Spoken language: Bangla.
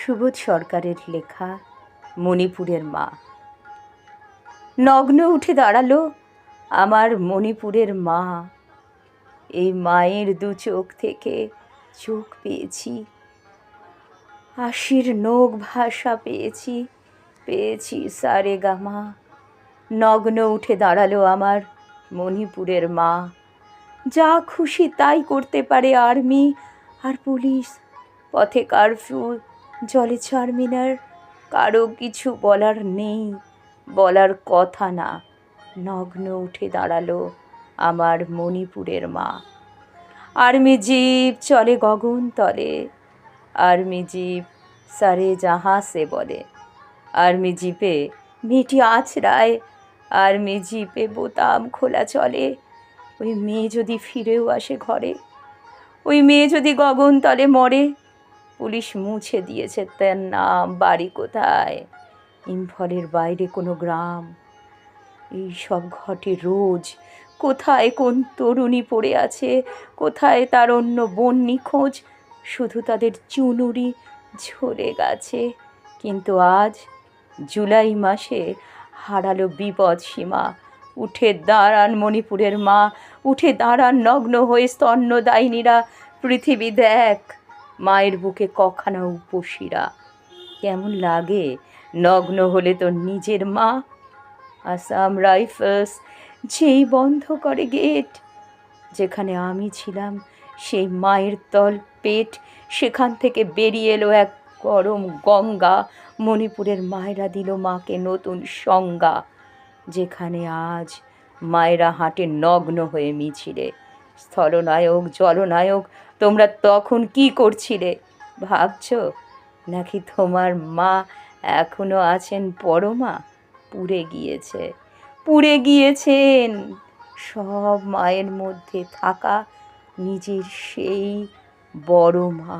সুবোধ সরকারের লেখা মণিপুরের মা। নগ্ন উঠে দাঁড়াল আমার মণিপুরের মা। এই মায়ের দু চোখ থেকে চোখ পেয়েছি। আশির নোক ভাষা পেয়েছি পেয়েছি সারে গামা নগ্ন উঠে দাঁড়াল আমার মণিপুরের মা। যা খুশি তাই করতে পারে আর্মি আর পুলিশ, পথে কারফিউ জলে চারমিনার, কারও কিছু বলার নেই, বলার কথা না। নগ্ন উঠে দাঁড়াল আমার মণিপুরের মা। আর্মি জিপ চলে গগন তলে আর্মি জিপ সারে জাহা সে বলে। আর্মি জিপে মেয়েটি আছড়ায় আর্মি জিপে বোতাম খোলা চলে। ওই মেয়ে যদি ফিরেও আসে ঘরে, ওই মেয়ে যদি গগনতলে মরে পুলিশ মুছে দিয়েছে, তার নাম, বাড়ি কোথায়? ইম্ফলের বাইরে কোনো গ্রাম? এই সব ঘটে রোজ। কোথায় কোন তরুণী পড়ে আছে? কোথায় তার অন্য বোন নিখোঁজ? শুধু তাদের চুনুরি ঝরে গেছে। কিন্তু আজ জুলাই মাসে হারালো বিপদ সীমা। উঠে দাঁড়ান মণিপুরের মা, উঠে দাঁড়ান নগ্ন হয়ে স্তন্যদায়িনীরা। পৃথিবী দেখ। মায়ের বুকে কখানা উপসীরা কেমন লাগে? নগ্ন হলে তোর নিজের মা। আসাম রাইফেলস, যেই বন্ধ করে গেট। যেখানে আমি ছিলাম, সেই মায়ের তল পেট। সেখান থেকে বেরিয়ে এলো এক গরম গঙ্গা। মণিপুরের মায়েরা দিল মাকে নতুন সংজ্ঞা। যেখানে আজ মায়েরা হাঁটে নগ্ন হয়ে মিছিলে। স্থলনায়ক, জলনায়ক তোমরা তখন কি করছিলে? ভাবছ? নাকি তোমার মা এখনও আছেন পরমা? পুড়ে গিয়েছে, পুড়ে গিয়েছেন। সব মায়ের মধ্যে থাকা নিজের সেই বড় মা।